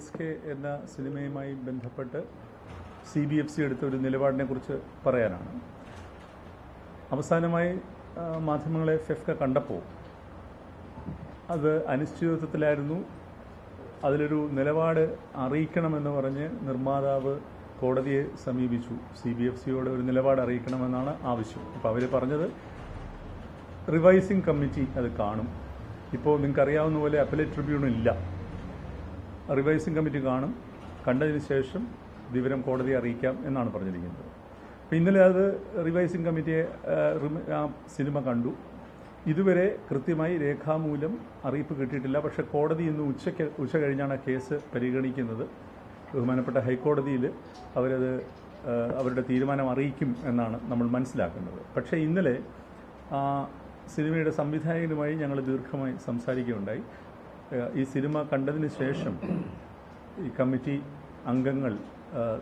S K എന്ന സിനിമയുമായി ബന്ധപ്പെട്ട് സി ബി എഫ് സി എടുത്ത ഒരു നിലപാടിനെ കുറിച്ച് പറയാനാണ്. അവസാനമായി മാധ്യമങ്ങളെ ഫെഫ്ക കണ്ടപ്പോൾ അത് അനിശ്ചിതത്വത്തിലായിരുന്നു. അതിലൊരു നിലപാട് അറിയിക്കണമെന്ന് പറഞ്ഞ് നിർമ്മാതാവ് കോടതിയെ സമീപിച്ചു. സി ബി എഫ് സിയോട് ഒരു നിലപാട് അറിയിക്കണമെന്നാണ് ആവശ്യം. അപ്പോൾ അവർ പറഞ്ഞത് റിവൈസിംഗ് കമ്മിറ്റി അത് കാണും. ഇപ്പോൾ നിങ്ങൾക്കറിയാവുന്ന പോലെ അപ്പലേറ്റ് ട്രിബ്യൂണൽ ഇല്ല. റിവൈസിംഗ് കമ്മിറ്റി കാണും. കണ്ടതിന് ശേഷം വിവരം കോടതിയെ അറിയിക്കാം എന്നാണ് പറഞ്ഞിരിക്കുന്നത്. അപ്പം ഇന്നലെ അത് റിവൈസിംഗ് കമ്മിറ്റിയെ ആ, സിനിമ കണ്ടു. ഇതുവരെ കൃത്യമായി രേഖാമൂലം അറിയിപ്പ് കിട്ടിയിട്ടില്ല. പക്ഷേ കോടതി ഇന്ന് ഉച്ചയ്ക്ക് ഉച്ച കഴിഞ്ഞാണ് കേസ് പരിഗണിക്കുന്നത്. ബഹുമാനപ്പെട്ട ഹൈക്കോടതിയിൽ അവരത് അവരുടെ തീരുമാനം അറിയിക്കും എന്നാണ് നമ്മൾ മനസ്സിലാക്കുന്നത്. പക്ഷേ ഇന്നലെ സിനിമയുടെ സംവിധായകനുമായി ഞങ്ങൾ ദീർഘമായി സംസാരിക്കുകയുണ്ടായി. ഈ സിനിമ കണ്ടതിന് ശേഷം ഈ കമ്മിറ്റി അംഗങ്ങൾ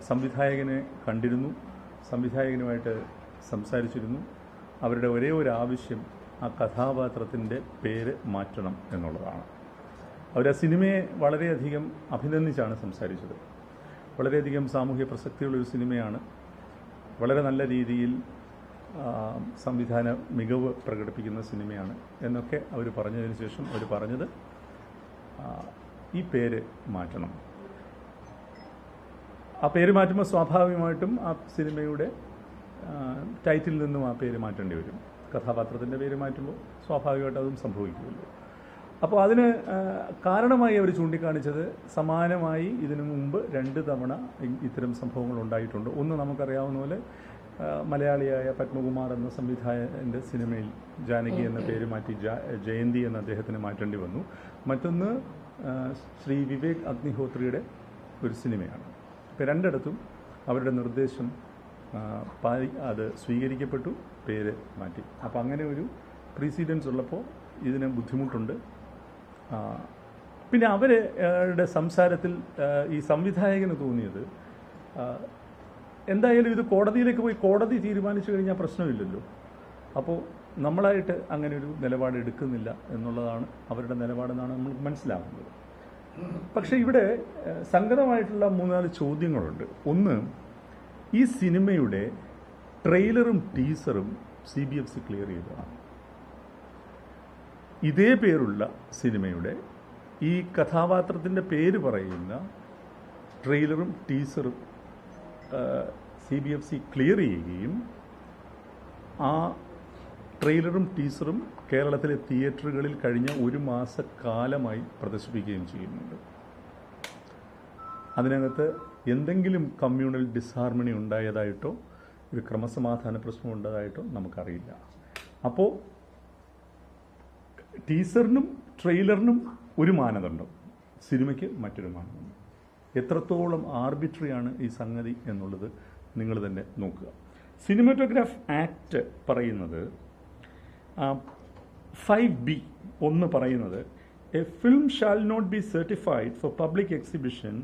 സംവിധായകനെ കണ്ടിരുന്നു സംവിധായകനുമായിട്ട് സംസാരിച്ചിരുന്നു. അവരുടെ ഒരേ ഒരു ആവശ്യം ആ കഥാപാത്രത്തിന്റെ പേര് മാറ്റണം എന്നുള്ളതാണ്. അവർ ആ സിനിമയെ വളരെയധികം അഭിനന്ദിച്ചാണ് സംസാരിച്ചത്. വളരെയധികം സാമൂഹ്യ പ്രസക്തിയുള്ളൊരു സിനിമയാണ്. വളരെ നല്ല രീതിയിൽ സംവിധാന മികവ് പ്രകടിപ്പിക്കുന്ന സിനിമയാണ് എന്നൊക്കെ അവർ പറഞ്ഞതിന് ശേഷം അവർ പറഞ്ഞത്. ഈ പേര് മാറ്റണം. ആ പേര് മാറ്റുമ്പോൾ സ്വാഭാവികമായിട്ടും ആ സിനിമയുടെ ടൈറ്റിലിൽ നിന്നും ആ പേര് മാറ്റേണ്ടി വരും. കഥാപാത്രത്തിന്റെ പേര് മാറ്റുമ്പോൾ സ്വാഭാവികമായിട്ട് അതും സംഭവിക്കുമല്ലോ. അപ്പോൾ അതിന് കാരണമായി അവർ ചൂണ്ടിക്കാണിച്ചത് സമാനമായി ഇതിനു മുമ്പ് രണ്ട് തവണ ഇത്തരം സംഭവങ്ങൾ ഉണ്ടായിട്ടുണ്ട്. ഒന്ന് നമുക്കറിയാവുന്ന പോലെ മലയാളിയായ പത്മകുമാർ എന്ന സംവിധായകന്റെ സിനിമയിൽ ജാനകി എന്ന പേര് മാറ്റി ജയന്തി എന്ന അദ്ദേഹത്തിന് മാറ്റേണ്ടി വന്നു. മറ്റൊന്ന് ശ്രീ വിവേക് അഗ്നിഹോത്രിയുടെ ഒരു സിനിമയാണ്. ഇപ്പോൾ രണ്ടിടത്തും അവരുടെ നിർദ്ദേശം പാലി അത് സ്വീകരിക്കപ്പെട്ടു പേര് മാറ്റി. അപ്പോൾ അങ്ങനെ ഒരു പ്രീസിഡൻസ് ഉള്ളപ്പോൾ ഇതിന് ബുദ്ധിമുട്ടുണ്ട്. പിന്നെ അവരുടെ സംസാരത്തിൽ ഈ സംവിധായകന് തോന്നിയത് എന്തായാലും ഇത് കോടതിയിലേക്ക് പോയി കോടതി തീരുമാനിച്ചു കഴിഞ്ഞാൽ പ്രശ്നമില്ലല്ലോ. അപ്പോൾ നമ്മളായിട്ട് അങ്ങനെ ഒരു നിലപാട് എടുക്കുന്നില്ല എന്നുള്ളതാണ് അവരുടെ നിലപാടെന്നാണ് നമ്മൾ മനസ്സിലാക്കുന്നത് പക്ഷേ ഇവിടെ സംഗതമായിട്ടുള്ള മൂന്നാൽ ചോദ്യങ്ങളുണ്ട്. ഒന്ന് ഈ സിനിമയുടെ ട്രെയിലറും ടീസറും C B F C clear ചെയ്തതാണ്. ഇതേ പേരുള്ള സിനിമയുടെ ഈ കഥാപാത്രത്തിന്റെ പേര് പറയുന്ന ട്രെയിലറും ടീസറും C B F C clear ചെയ്യുകയും ആ ട്രെയിലറും ടീസറും കേരളത്തിലെ തിയേറ്ററുകളിൽ കഴിഞ്ഞ ഒരു മാസക്കാലമായി പ്രദർശിപ്പിക്കുകയും ചെയ്യുന്നുണ്ട്. അതിനകത്ത് എന്തെങ്കിലും കമ്മ്യൂണൽ ഡിസ്ഹാർമണി ഉണ്ടായതായിട്ടോ ഒരു ക്രമസമാധാന പ്രശ്നം ഉണ്ടായതായിട്ടോ നമുക്കറിയില്ല. അപ്പോൾ ടീസറിനും ട്രെയിലറിനും ഒരു മാനദണ്ഡം. സിനിമയ്ക്ക് മറ്റൊരു മാനദണ്ഡം. എത്രത്തോളം ആർബിട്രറി ആണ് ഈ സംഗതി എന്നുള്ളത് നിങ്ങൾ തന്നെ നോക്കുക. സിനിമാറ്റോഗ്രാഫ് ആക്ട് പറയുന്നത് ഫൈവ് ബി ഒന്ന് പറയുന്നത് a film shall not be certified for public exhibition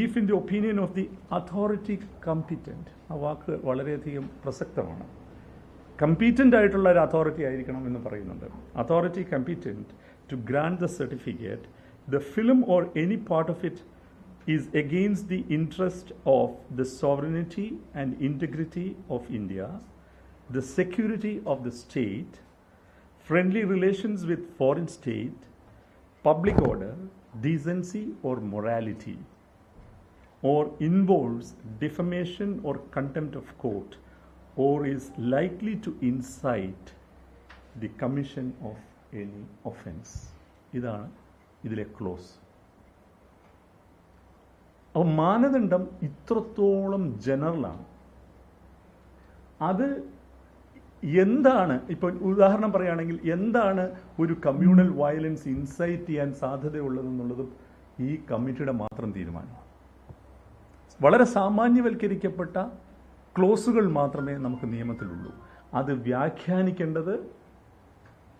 if in the opinion of the authority competent ആ വാക്ക് വളരെയധികം പ്രസക്തമാണ്. കമ്പീറ്റന്റ് ആയിട്ടുള്ള ഒരു അതോറിറ്റി ആയിരിക്കണം എന്ന് പറയുന്നുണ്ട്. Authority competent to grant the certificate the film or any part of it is against the interest of the sovereignty and integrity of India, the security of the state, friendly relations with foreign state, public order, decency or morality, or involves defamation or contempt of court, or is likely to incite the commission of any offense. ഇതാണ് ഇതിലെ close അപ്പോൾ മാനദണ്ഡം ഇത്രത്തോളം ജനറലാണ്. അത് എന്താണ് ഇപ്പോൾ ഉദാഹരണം പറയുകയാണെങ്കിൽ എന്താണ് ഒരു കമ്മ്യൂണൽ വയലൻസ് ഇൻസൈറ്റ് ചെയ്യാൻ സാധ്യതയുള്ളതെന്നുള്ളതും ഈ കമ്മിറ്റിയുടെ മാത്രം തീരുമാനമാണ്. വളരെ സാമാന്യവൽക്കരിക്കപ്പെട്ട ക്ലോസുകൾ മാത്രമേ നമുക്ക് നിയമത്തിലുള്ളൂ. അത് വ്യാഖ്യാനിക്കേണ്ടത്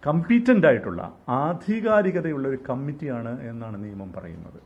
കമ്പീറ്റന്റ് ആയിട്ടുള്ള ആധികാരികതയുള്ള ഒരു കമ്മിറ്റിയാണ് എന്നാണ് നിയമം പറയുന്നത്.